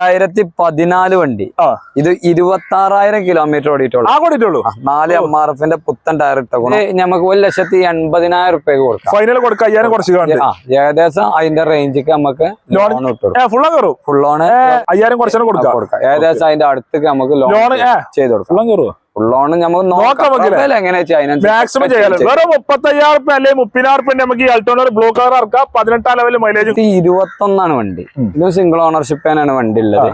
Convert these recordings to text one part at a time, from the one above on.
രണ്ടായിരത്തി പതിനാല് വണ്ടി. ആ. ഇത് ഇരുപത്തി ആറായിരം കിലോമീറ്റർ ഓടിയിട്ടുള്ളൂ ആ, നാല് എം ആർ എഫിന്റെ പുത്തൻ ടയർ ഇട്ടു നമുക്ക് ഒരു ലക്ഷത്തി എൺപതിനായിരം റുപ്യക്ക് കൊടുക്കാം. ഫൈനൽ കൊടുക്കാം. അയ്യായിരം കുറച്ച് ഏകദേശം അതിന്റെ റേഞ്ചിക്ക് നമുക്ക് ലോൺ ഇട്ടു ഫുൾ ലോൺ അയ്യായിരം കുറച്ചാലും കൊടുക്കാം. ഏകദേശം അതിന്റെ അടുത്തേക്ക് നമുക്ക് ലോൺ ചെയ്ത് കൊടുക്കാം. ഫുള്ളം നമുക്ക് നോക്കാം. നോക്കാം എങ്ങനെയാ വെച്ചാ അതിനനുസരിച്ച് മാക്സിമം ചെയ്യാലോ? വേറെ മുപ്പത്തയ്യായിരം റുപ്യ അല്ലെങ്കിൽ മുപ്പതിനായിരം റുപ്യ നമുക്ക് ഈ അൾട്ടോണർ ബ്ലൂ കളർ ഇറക്കാം. പതിനെട്ടാം ലെവൽ മൈലേജ് ഇത് ഇരുപത്തൊന്നാണ് വണ്ടി. ഇതും സിംഗിൾ ഓണർഷിപ്പ് തന്നെയാണ് വണ്ടി ഉള്ളത്.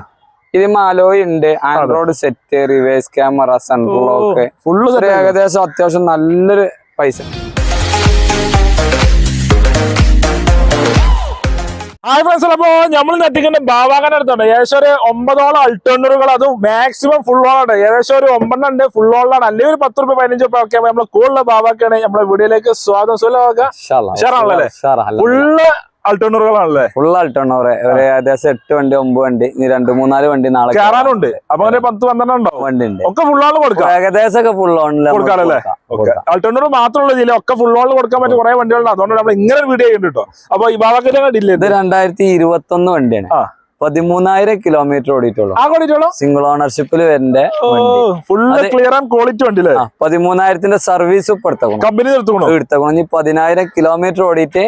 ഇത് മാലോയി ഉണ്ട്. Android set reverse camera sunroof full ഒരു ഏകദേശം അത്യാവശ്യം നല്ലൊരു പൈസ. ഹായ് ഫ്രണ്ട്സ് അപ്പോ നമ്മൾ നെറ്റിക്കുന്ന ബാവാകൻ അടുത്തുണ്ട് ഏകദേശം ഒരു ഒമ്പതോളം അൾട്ടർണറുകൾ അതും മാക്സിമം ഫുൾ ഓണാണ് ഏകദേശം ഒരു ഒമ്പതെണ്ണം ഉണ്ട്. ഫുൾ ഓണിലാണ് അല്ലെങ്കിൽ ഒരു പത്ത് റുപ്യ പതിനഞ്ച് രൂപ ഒക്കെ നമ്മൾ കൂടുതൽ ബാവാക്കാണ് നമ്മുടെ വീഡിയോയിലേക്ക് സ്വാഗതം. ഉഷാറാണല്ലേ? ഫുള്ള് അൾട്ടോണറുകളാണല്ലേ ഫുൾ ആൾട്ടാണ് ഒരു ഏകദേശം എട്ട് വണ്ടി ഒമ്പത് വണ്ടി ഇനി രണ്ട് മൂന്നാൽ വണ്ടി നാളെ കയറാനുണ്ട് അപ്പൊ അങ്ങനെ പത്ത് പന്ത്രണ്ട് ഉണ്ടോ? വണ്ടി ഉണ്ട് ഒക്കെ ഫുൾ ആൾ കൊടുക്കാം. ഏകദേശം ഒക്കെ ഫുൾ കൊടുക്കാറല്ലേ? അൾട്ടോണർ മാത്രമുള്ള ജില്ല ഒക്കെ ഫുൾ കൊടുക്കാൻ പറ്റിയ കുറെ വണ്ടികളുണ്ട്. അതുകൊണ്ട് നമ്മൾ ഇങ്ങനെ വീഡിയോ ചെയ്യുന്നുണ്ട് കേട്ടോ. അപ്പൊ ഈ ഭാഗത്തിന്റെ കണ്ടില്ലേ ഇത്? രണ്ടായിരത്തി ഇരുപത്തി ഒന്ന് വണ്ടിയാണ് പതിമൂന്നായിരം കിലോമീറ്റർ ഓടിയിട്ടുള്ളൂ. സിംഗിൾ ഓണർഷിപ്പിൽ വരുന്ന വണ്ടി. ഫുള്ള് ക്ലിയർ ആൻഡ് ക്വാളിറ്റി വണ്ടി പതിമൂന്നായിരത്തിന്റെ സർവീസ് ഇപ്പൊ എടുത്തോളൂ എടുത്തക്കണം ഇനി പതിനായിരം കിലോമീറ്റർ ഓടിയിട്ട്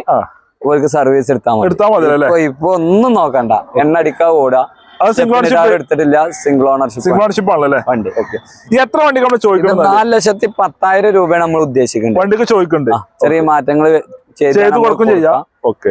ആ. അവർക്ക് സർവീസ് എടുത്താൽ മതി. എടുത്താൽ മതി അല്ലേ? ഇപ്പൊ ഒന്നും നോക്കണ്ട. എണ്ണ അടിക്കാൻ ഓടുക. സിംഗിൾ ഓണർഷിപ്പ് എടുത്തിട്ടില്ല സിംഗിൾ ഓണർഷിപ്പ് സിംഗിൾ ഓണർഷിപ്പ് ആണല്ലേ? വണ്ടി ഓക്കെ എത്ര വണ്ടി നമ്മൾ ചോദിക്കുന്നത്? നാല് ലക്ഷത്തി പത്തായിരം രൂപയാണ് നമ്മൾ ഉദ്ദേശിക്കുന്നത്. വണ്ടിക്ക് ചോദിക്കുന്നുണ്ട് ചെറിയ മാറ്റങ്ങൾ ചെയ്ത് കൊടുക്കും ചെയ്യാം.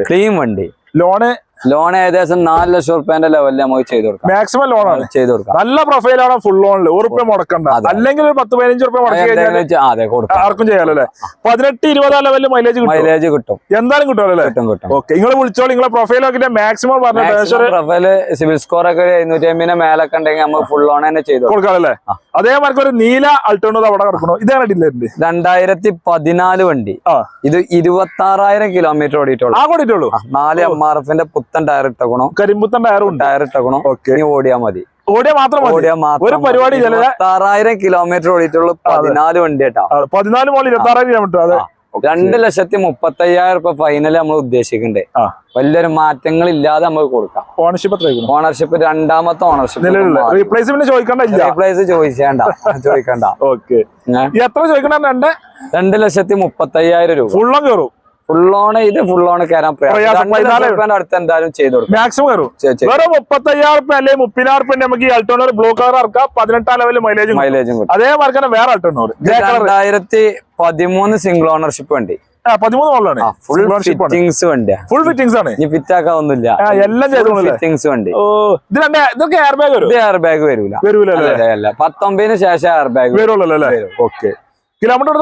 ക്ലീൻ വണ്ടി. ലോണ് ലോൺ ഏകദേശം നാല് ലക്ഷം റുപ്യന്റെ ലെവലിൽ നമുക്ക് ചെയ്ത് കൊടുക്കാം. മാക്സിമം ലോൺ ആണ്. ചെയ്ത് കൊടുക്കാം. നല്ല പ്രൊഫൈലാണ് ഫുൾ ലോണിൽ ഒരു റുപ്യ മുടക്കണ്ട. അല്ലെങ്കിൽ ഒരു പത്ത് പതിനഞ്ച് റുപ്യ മുടക്കി അതെ കൊടുക്കാം. ആർക്കും ചെയ്യാലോ അല്ലേ? പതിനെട്ട് ഇരുപതാം ലെവലിൽ മൈലേജ് കിട്ടും മൈലേജ് കിട്ടും. എന്തായാലും കിട്ടുമല്ലോ അല്ലേ? കിട്ടും കിട്ടും. ഓക്കെ നിങ്ങൾ വിളിച്ചോളൂ. നിങ്ങളെ പ്രൊഫൈൽ നോക്കിയിട്ട് മാക്സിമം പറഞ്ഞു പ്രൊഫൈൽ സിവിൽ സ്കോർ ഒക്കെ എഴുന്നൂറ്റി അമ്പതിന്റെ മേലൊക്കെ ഉണ്ടെങ്കിൽ നമ്മൾ ഫുൾ ലോൺ തന്നെ ചെയ്തു കൊടുക്കാം. അതേ അതേമാർക്ക് ഒരു നീല അൾട്ടോണോ അവിടെ കിടക്കണോ ഇതാണ് ഡില്ലേറിന്റെ. രണ്ടായിരത്തി പതിനാല് വണ്ടി ഇത് ഇരുപത്തി ആറായിരം കിലോമീറ്റർ ഓടിയിട്ടുള്ളൂ. നാല് എം ആർ എഫിന്റെ പുത്തൻ ടയർ ഇട്ടക്കണോ കരിമ്പുത്തൻ ടയറും ടയർ ഇട്ടക്കണോ ഓക്കെ നീ ഓടിയാ മതി. ഓടിയാ മാത്രം മതി. ഓടിയാ മാത്രം ഒരു പരിപാടി ആറായിരം കിലോമീറ്റർ ഓടിയിട്ടുള്ളൂ. പതിനാല് വണ്ടി കേട്ടാ പതിനാല് മോളിൽ ഇരുപത്തി ആറായിരം കിലോമീറ്റർ അതെ രണ്ട് ലക്ഷത്തി മുപ്പത്തി അയ്യായിരം രൂപ ഫൈനൽ നമ്മൾ ഉദ്ദേശിക്കണ്ടേ വലിയൊരു മാറ്റങ്ങൾ ഇല്ലാതെ നമുക്ക് കൊടുക്കാം. ഓണർഷിപ്പ് ഓണർഷിപ്പ് രണ്ടാമത്തെ ഓണർഷിപ്പ് റീപ്ലേസ്മെന്റ് ചോദിക്കണ്ട റീപ്ലേസ് ചോദിക്കേണ്ട. ചോദിക്കണ്ട ഓക്കെ എത്ര ചോദിക്കണ്ട? രണ്ട്? രണ്ട് ലക്ഷത്തി മുപ്പത്തി അയ്യായിരം രൂപ ഫുള്ളം കയറും. ഫുൾ ഓൺ ഇത് ഫുൾ ഓൺ കയറാൻ പ്രയാസം ലക്ഷം അടുത്ത് എന്തായാലും ചെയ്തു മാക്സിമം കയറും. വെറും മുപ്പത്തയ്യായിരം റുപ്യ അല്ലെങ്കിൽ മുപ്പതിനായിരം റുപ്യ നമുക്ക് ഈ അൾട്ടോണർ ബ്ലൂ കളർ ഇറക്കാം. പതിനെട്ടാം ലെവലിൽ മൈലേജ് മൈലേജും കിട്ടും. അതേ മാർക്ക് തന്നെ വേറെ അൾട്ടോണർ രണ്ടായിരത്തി പതിമൂന്ന് സിംഗിൾ ഓണർഷിപ്പ് വണ്ടി. പതിമൂന്ന് ഫുൾ ഫിറ്റിംഗ്സ് വണ്ടിയാ. ഫുൾ ഫിറ്റിംഗ്സ് ആണ്. ഇനി എല്ലാം ചെയ്തോളൂല്ലേ ഫിറ്റിംഗ്സ് വണ്ടി. ഓ ഇത് രണ്ട് ഇതൊക്കെ എയർ ബാഗ് വരും. എയർ ബാഗ് വരൂല. പത്തൊമ്പതിന് ശേഷം എയർ ബാഗ് വരുള്ളൂ അല്ലേ. ഓക്കെ കിലോമീറ്റർ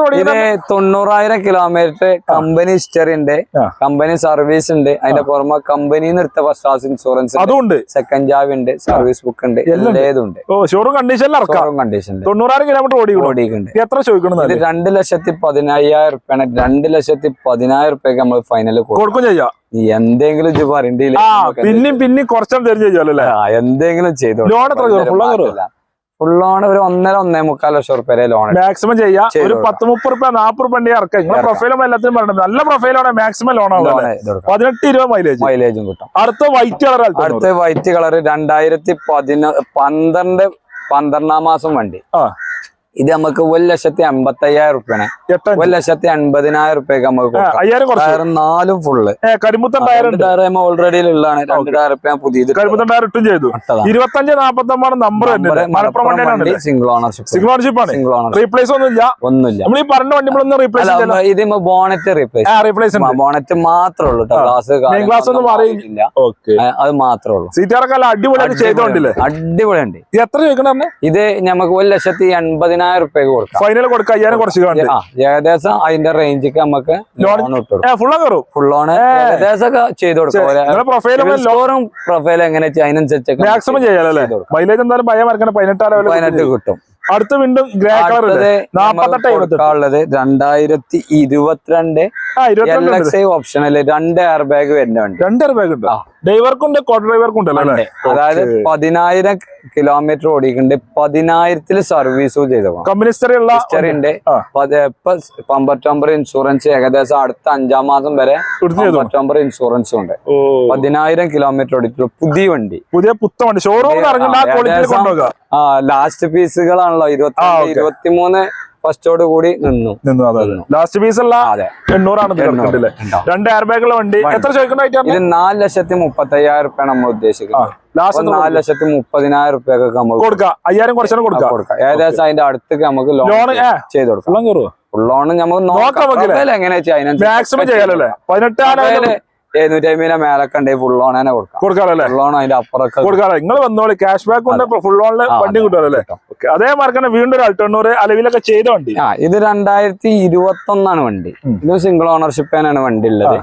തൊണ്ണൂറായിരം കിലോമീറ്റർ കമ്പനി ഹിസ്റ്ററി ഉണ്ട്. കമ്പനി സർവീസ് ഉണ്ട്. അതിന്റെ പുറമെ കമ്പനി എടുത്ത ഫസ്റ്റ് ക്ലാസ് ഇൻഷുറൻസ് അതുണ്ട്. ഉണ്ട് സെക്കൻഡ് ജാബ് ഉണ്ട്. സർവീസ് ബുക്ക് ഉണ്ട്. എല്ലാം ഉണ്ട്. ഏതും ഉണ്ട്. ഓ ഷോറൂം കണ്ടീഷനിൽ കണ്ടീഷൻ തൊണ്ണൂറായിരം കിലോമീറ്റർ ഓടി ഓടിക്കുന്നുണ്ട് എത്ര ചോദിക്കുന്നത് രണ്ട് ലക്ഷത്തി പതിനായിരം റുപ്യാണ്. രണ്ട് ലക്ഷത്തി പതിനായിരം റുപ്യക്ക് നമ്മൾ ഫൈനൽ കൊടുക്കും. ചെയ്യാം. എന്തെങ്കിലും പറയണ്ടില്ല പിന്നെ പിന്നെയും പിന്നെയും കുറച്ചും തെരഞ്ഞു ചെയ്യാലോ അല്ലേ? എന്തെങ്കിലും ചെയ്തോ ലോൺ എത്ര ഫുൾ ലോൺ ഒരു ഒന്നര ഒന്നേ മുക്കാൽ ലക്ഷം റുപ്യ ലോൺ മാക്സിമം ചെയ്യാം. ഒരു. പത്ത് മുപ്പത് റുപ്യ നാപ്പത് റുപ്യ ഉണ്ടെങ്കിൽ ഇറക്കാം. നിങ്ങളെ. പ്രൊഫൈലും എല്ലാത്തിനും പറഞ്ഞത് നല്ല പ്രൊഫൈലാണ് മാക്സിമം ലോൺ? പതിനെട്ട് ഇരുപത് മൈലേജ് മൈലേജും കിട്ടും. അടുത്ത വൈറ്റ് കളർ അടുത്ത വൈറ്റ് കളർ രണ്ടായിരത്തി പതിന പന്ത്രണ്ട് പന്ത്രണ്ടാം മാസം വണ്ടി. ആ. ഇത് നമുക്ക് ഒരു ലക്ഷത്തി അമ്പത്തി അയ്യായിരം റുപ്യാണ് ഒരു ലക്ഷത്തി അൻപതിനായിരം റുപ്യക്ക് നമുക്ക് ടയർ നാലും ഫുള്ള് ടയർ ഓൾറെഡി ഉള്ളതാണ്. രണ്ട് ടയർ പുതിയ ഞാൻ പുതിയത് ചെയ്തു. ഇരുപത്തഞ്ച് നാപ്പത്തി number single ownership single ownership ആണ്. സിംഗിൾ ഓണർ റീപ്ലേസ് ഒന്നുമില്ല. ഒന്നുമില്ല. നമ്മൾ ഈ പറഞ്ഞ വണ്ടി റീപ്ലേസ് ഇത് ബോണറ്റ് റീപ്ലേസ് ആ റീപ്ലേസ് ബോണറ്റ് മാത്രമേ ഉള്ളൂ ഗ്ലാസ് ഗ്ലാസ് ഒന്നും അറിയില്ല അത് മാത്രമേ ഉള്ളൂ. സീറ്റാറൊക്കെ അടിപൊളിയായിട്ട് ചെയ്തോണ്ടില്ലേ? അടിപൊളിയുണ്ട്. ഇത് എത്ര ചോദിക്കണം ഇത് നമുക്ക് ഒരു ലക്ഷത്തി എൺപതിനായിരം റുപ്യക്ക് കൊടുക്കാം. ഫൈനൽ കൊടുക്കാം അയ്യായിരം കുറച്ച് ഏകദേശം അതിന്റെ റേഞ്ചിക്ക് നമുക്ക് ലോൺ ഫുൾ ലോൺ ഏകദേശം ഒക്കെ ചെയ്ത് കൊടുക്കാം. പ്രൊഫൈൽ എങ്ങനെ അതിനനുസരിച്ച് മാക്സിമം ചെയ്യാം. മൈലേജ് എന്തായാലും പതിനെട്ട് കിട്ടും. അടുത്ത വീണ്ടും ഗ്രേ കളർ അടുത്തത് നാപ്പത്തെട്ട് നമുക്ക് എഴുപത്തെട്ട്. കൊടുക്കാനുള്ളത് രണ്ടായിരത്തി ഇരുപത്തിരണ്ട് ഉണ്ട്. ഓപ്ഷനിൽ രണ്ട് എയർ ബാഗ് വരുന്നുണ്ട്. രണ്ട് എയർ ബാഗ് ഉണ്ട്. ഡ്രൈവർക്കും ഉണ്ട്. കോ ഡ്രൈവർക്കും ഉണ്ടല്ലോ അതായത് പതിനായിരം കിലോമീറ്റർ ഓടിക്കുന്നുണ്ട് പതിനായിരത്തിൽ സർവീസും ചെയ്ത കമ്പനി ഹിസ്റ്ററി. ഇപ്പൊ പമ്പറ്റോമ്പർ ഇൻഷുറൻസ് ഏകദേശം അടുത്ത അഞ്ചാം മാസം വരെ ചെയ്തു? ഇൻഷുറൻസും ഉണ്ട്. പതിനായിരം കിലോമീറ്റർ ഓടിക്കുള്ളൂ പുതിയ വണ്ടി. പുതിയ പുത്ത വണ്ടി ഷോറൂമിൽ ഇറങ്ങുന്ന ആ ലാസ്റ്റ് പീസുകളാണല്ലോ. ഇരുപത്തി. ഇരുപത്തിമൂന്ന് ഫസ്റ്റോട് കൂടി നിന്നു. നിന്നു അതെ ലാസ്റ്റ് പീസ് അല്ല എണ്ണൂറാണ് രണ്ട് എയർ ബാഗുള്ള വണ്ടി. എത്ര ചോദിക്കണ്ടായിട്ട് ഇത് നാല് ലക്ഷത്തി മുപ്പത്തി അയ്യായിരം റുപ്യാണ് നമ്മൾ ഉദ്ദേശിക്കുന്നത്. ലാസ്റ്റ് നാല് ലക്ഷത്തി മുപ്പതിനായിരം റുപ്യൊക്കെ നമുക്ക് കൊടുക്കാം. അയ്യായിരം കുറച്ചാലും കൊടുക്കാം. കൊടുക്കാം. ഏകദേശം അതിന്റെ അടുത്തേക്ക് നമുക്ക് ലോൺ ചെയ്ത് കൊടുക്കാം. ലോൺ നമുക്ക് നോക്കാം എങ്ങനെയാ മാക്സിമം ചെയ്യാലോ അല്ലേ? പതിനെട്ട് ആനായാലും എഴുന്നൂറ്റി അമ്പതിനെ മേലൊക്കെ ഉണ്ടെങ്കിൽ ഫുൾ തന്നെ കൊടുക്കാം. ഫുൾ അതിന്റെ അപ്പുറമൊക്കെ നിങ്ങൾ വന്നോളി ക്യാഷ് ബാക്ക് കൊണ്ട് ഫുൾ ഓണിൽ വണ്ടി കിട്ടുമല്ലോ അതേ മാർക്കാണ് വീണ്ടും ഒരു അൾട്ടണ്ണൂറ് അലവിലൊക്കെ ചെയ്ത വണ്ടി. ആ ഇത് രണ്ടായിരത്തി ഇരുപത്തി ഒന്നാണ് വണ്ടി ഇതും സിംഗിൾ ഓണർഷിപ്പ് തന്നെയാണ് വണ്ടി ഉള്ളത്.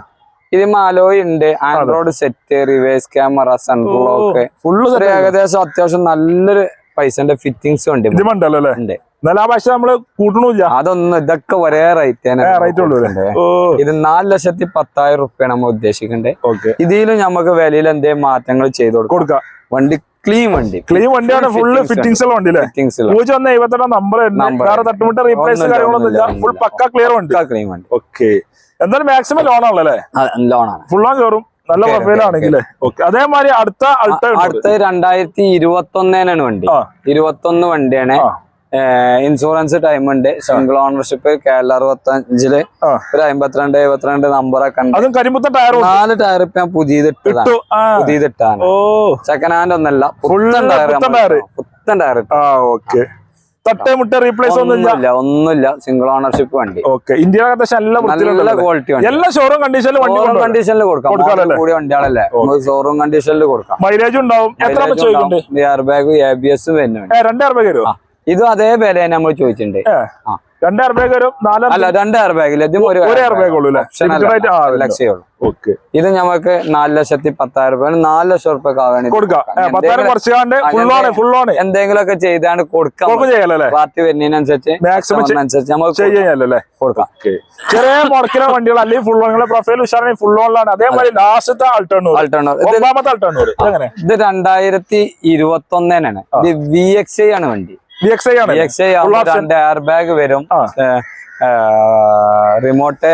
ഇത് മാലോയ് ഉണ്ട്. Android set reverse camera sunroof full ഒരു ഏകദേശം അത്യാവശ്യം നല്ലൊരു പൈസന്റെ ഫിറ്റിങ്സ് ഉണ്ട് ഉണ്ട്. എന്നാലും ആ പക്ഷെ നമ്മൾ കൂട്ടണില്ല. അതൊന്നും ഇതൊക്കെ ഒരേ റേറ്റ് റേറ്റ് ഉള്ളൂ ഇത് നാല് ലക്ഷത്തി പത്തായിരം റുപ്യാണ് നമ്മൾ ഉദ്ദേശിക്കണ്ടേ? ഓക്കെ. ഇതിലും നമുക്ക് വിലയിൽ എന്തെങ്കിലും മാറ്റങ്ങൾ ചെയ്ത് കൊടുക്കുക കൊടുക്കാം. വണ്ടി ക്ലീൻ വണ്ടി. ക്ലീൻ വണ്ടിയാണ് ഫുള്ള് ഫിറ്റിംഗ്സ് ഉള്ള വണ്ടി ഫിറ്റിംഗ്സ് പൂജ ഒന്ന് എഴുപത്തെട്ടാം നമ്പർ. വേറെ തട്ടുമുട്ട റീപ്ലേസ് കാര്യങ്ങളൊന്നും ഇല്ല. ഫുൾ പക്ക ക്ലിയർ വണ്ടി. ക്ലീൻ വണ്ടി. ഓക്കെ. എന്തായാലും മാക്സിമം ലോൺ ആണല്ലേ ലോൺ ആണ്. ഫുൾ ഓൺ കയറും നല്ല പ്രൊഫൈലാണെങ്കിൽ അതേമാതിരി അടുത്ത അടുത്ത രണ്ടായിരത്തി ഇരുപത്തി ഒന്നേനാണ് വണ്ടി. ഇരുപത്തി ഒന്ന് വണ്ടിയാണ്. ഇൻഷുറൻസ് ടൈം ഉണ്ട്. സിംഗിൾ ഓണർഷിപ്പ് കേരള അറുപത്തി അഞ്ചിൽ ആ. ഒരു അമ്പത്തിരണ്ട് എഴുപത്തിരണ്ട് നമ്പറൊക്കെ ഉണ്ട്. നാല് ടയർ ഇപ്പൊ ഞാൻ പുതിയതിട്ട് ഇട്ടതാണ് ഇട്ടു. ആ. പുതിയത് ഇട്ടാണ് ഓ. സെക്കൻഡ് ഹാൻഡ് ഒന്നല്ല. പുത്തൻ ടയർ പുത്തൻ ടയർ ആ ഓക്കെ മുട്ട റീപ്ലേസ് ഒന്നുമില്ല. ഒന്നുമില്ല സിംഗിൾ ഓണർഷിപ്പ് വണ്ടി. ഓക്കെ ഇന്ത്യയിലെ നല്ല ക്വാളിറ്റി എല്ലാ ഷോറൂം കണ്ടീഷനിൽ വണ്ടി ഷോറൂം കണ്ടീഷനിൽ കൊടുക്കാം. കൂടിയ വണ്ടികളല്ലേ ഷോറൂം കണ്ടീഷനിൽ കൊടുക്കാം. മൈലേജ് ഉണ്ടാവും. Air bag A B S വരുന്നുണ്ട്. രണ്ട് എയർ ബാഗ് വരുമോ. ഇതും അതേ വില നമ്മൾ ചോദിച്ചിട്ടുണ്ട്. ഏ ആ. രണ്ട് എയർ ബാഗ് വരും നാല് അല്ല രണ്ട് എയർ ബാഗിൽ ഇതും ഒരു ഒരു എയർ ബാഗ് ഉള്ളൂ ഓക്കെ ഇത് നമുക്ക് നാല് ലക്ഷത്തി പത്തായിരം രൂപ നാല് ലക്ഷം റുപ്യ എന്തെങ്കിലും ഒക്കെ എന്തെങ്കിലുമൊക്കെ ചെയ്താണ് കൊടുക്കാം പാർട്ടി വരുന്നതിനനുസരിച്ച് മാക്സിമം അനുസരിച്ച് നമുക്ക് കൊടുക്കാം. ചെറിയ മുടക്കിലെ വണ്ടികൾ അല്ലെങ്കിൽ ഫുൾ ഓൺ പ്രൊഫൈൽ ഉഷാറാണ് ഫുൾ ഓണിലാണ് അതേമാതിരി ലാസ്റ്റത്തെ അൾട്ടണ്ണൂർ Alternate. ഇത് രണ്ടായിരത്തി ഇരുപത്തി ഒന്നിനാണ് ഇത് വി എക്സ് ഐ ആണ് വണ്ടി. രണ്ട് എയർ ബാഗ് വരും റിമോട്ട്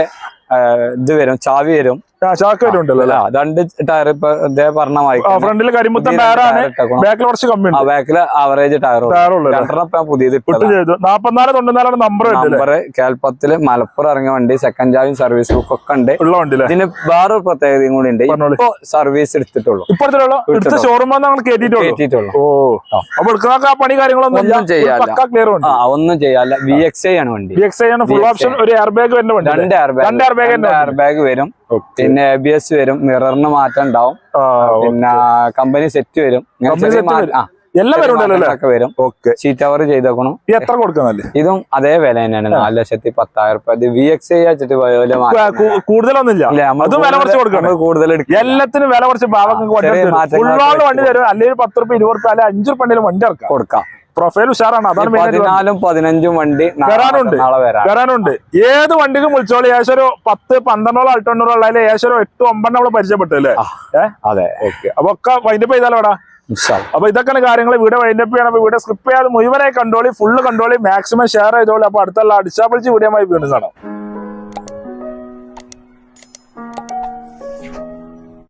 ഇത് വരും. ചാവി വരും. വരുന്നുണ്ടല്ലോ രണ്ട് ടയർ ഇപ്പൊ പറഞ്ഞ ഫ്രണ്ടിൽ ടയറാണ് ബാക്കിൽ കുറച്ച് കമ്മി ഉണ്ട് ആവറേജ് ടയർ പുതിയത് നാപ്പത്തിനാല് നമ്പർ നമ്പർ കേൽപ്പത്തിൽ മലപ്പുറം ഇറങ്ങിയ വണ്ടി സെക്കൻഡ് ജാവിൻ സർവീസ് ബുക്ക് ഒക്കെ ഉണ്ട്. ഉള്ള വണ്ടി ഇതിന് വേറൊരു പ്രത്യേകതയും കൂടി ഉണ്ട്. ഇപ്പോ സർവീസ് എടുത്തിട്ടുള്ളൂ. ഇപ്പോഴത്തെ എടുത്ത എടുത്തിട്ടുള്ളൂ. ഷോറൂം ഞങ്ങൾ കേട്ടിട്ടുള്ളൂ ഓ. അപ്പൊ എടുക്കുന്ന പണി കാര്യങ്ങളൊന്നും ഒന്നും ഉണ്ട് ഒന്നും ചെയ്യാല്ല വി എക്സ് ഐ ആണ് വണ്ടി. ബി എക്സ് ഐ ആണ്. ഫുൾ ഓപ്ഷൻ ഒരു എയർ ബാഗ് വരുന്ന വണ്ടി രണ്ട് എയർ ബാഗ് രണ്ട് എയർ ബാഗ് വരും. പിന്നെ എ ബി എസ് വരും മിററിന് മാറ്റം ഉണ്ടാവും. പിന്നെ കമ്പനി സെറ്റ് വരും. വരും. സീറ്റ് കവർ ചെയ്തേക്കണം. എത്ര കൊടുക്കുന്നല്ലേ ഇതും അതേ വില തന്നെയാണ്. നാല് ലക്ഷത്തി പത്തായിരം രൂപ ഇത് വി എക്സ് ഐ വെച്ചിട്ട് കൂടുതലൊന്നുമില്ല. ഇല്ല, വില കുറച്ച് കൂടുതൽ- കൊടുക്കണം. കൂടുതൽ എടുക്കില്ല. എല്ലാത്തിനും വില കുറച്ച് പാവങ്ങൾക്ക് വണ്ടി തരും. മാറ്റങ്ങൾ വണ്ടി തരും. അല്ലെങ്കിൽ പത്ത് റുപ്യ ഇരുപത് റുപ്യ അല്ലെങ്കിൽ അഞ്ചു റുപ്യ വണ്ടി ഇറക്കാം കൊടുക്കാം. പ്രൊഫൈൽ ഉഷാറാണ്? അതാണ് പതിനാലും പതിനഞ്ചും വണ്ടി വരാനുണ്ട്. വരാനുണ്ട്. ഏത് വണ്ടിക്കും വിളിച്ചോളൂ. ഏകദേശം ഒരു പത്ത് പന്ത്രണ്ടോളം അൾട്ടണ്ണൂറോ അല്ലെങ്കിൽ ഏകദേശം ഒരു എട്ട് ഒമ്പതെണ്ണം നമ്മൾ പരിചയപ്പെട്ടു അല്ലേ? അതെ. ഓക്കെ. അപ്പൊ ഒക്കെ വൈൻഡപ്പ് ചെയ്താലോ ഇവിടെ. അപ്പൊ ഇതൊക്കെയാണ് കാര്യങ്ങൾ വീഡിയോ വൈൻഡപ്പ് ചെയ്യണം. അപ്പൊ വീഡിയോ സ്കിപ്പ് ചെയ്യാതെ മുഴുവനായി കണ്ടോളി ഫുള്ള് കണ്ടോളി മാക്സിമം ഷെയർ ചെയ്തോളി. അപ്പൊ അടുത്തുള്ള അടിച്ചാപ്പിളിച്ച് വീഡിയോ വീണ്ടും കാണാം.